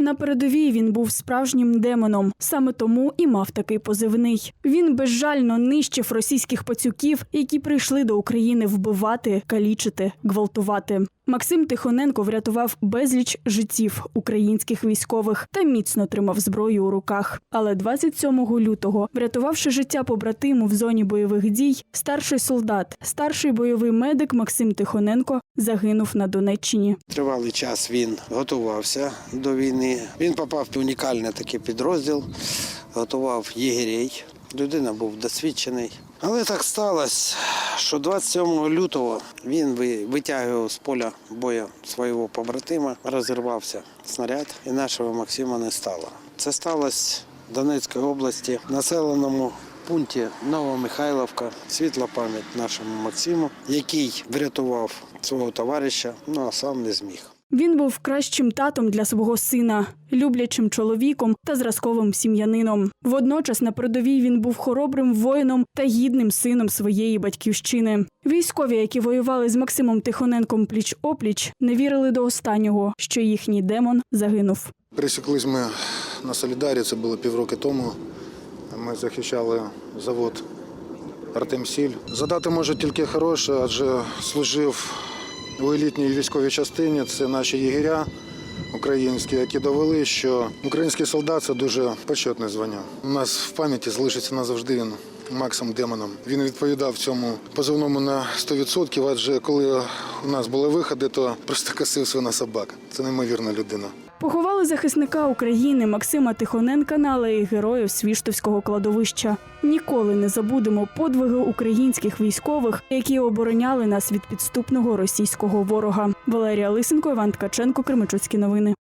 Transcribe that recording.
На передовій він був справжнім демоном. Саме тому і мав такий позивний. Він безжально нищив російських пацюків, які прийшли до України вбивати, калічити, гвалтувати. Максим Тихоненко врятував безліч життів українських військових та міцно тримав зброю у руках. Але 27 лютого, врятувавши життя побратиму в зоні бойових дій, старший солдат, старший бойовий медик Максим Тихоненко загинув на Донеччині. Тривалий час він готувався до війни. Він попав в унікальний такий підрозділ, готував єгерей. Людина був досвідчений. Але так сталося, що 27 лютого він витягував з поля бою свого побратима, розірвався снаряд, і нашого Максима не стало. Це сталося в Донецькій області, населеному пункті Новомихайловка. Світла пам'ять нашому Максиму, який врятував свого товариша, ну а сам не зміг. Він був кращим татом для свого сина, люблячим чоловіком та зразковим сім'янином. Водночас на передовій він був хоробрим воїном та гідним сином своєї батьківщини. Військові, які воювали з Максимом Тихоненком пліч опліч, не вірили до останнього, що їхній демон загинув. Пересіклись ми на Солідарі, це було півроки тому. Ми захищали завод Артемсіль. Задати може тільки хороше, адже служив у елітній військовій частині. Це наші єгеря українські, які довели, що український солдат це дуже почетне звання. У нас в пам'яті залишиться назавжди він. Максом Демоном. Він відповідав цьому позивному на 100%, адже коли у нас були виходи, то просто косився на собак. Це неймовірна людина. Поховали захисника України Максима Тихоненка на алеї героїв Свіштовського кладовища. Ніколи не забудемо подвиги українських військових, які обороняли нас від підступного російського ворога. Валерія Лисенко, Іван Ткаченко, Кременчуцькі новини.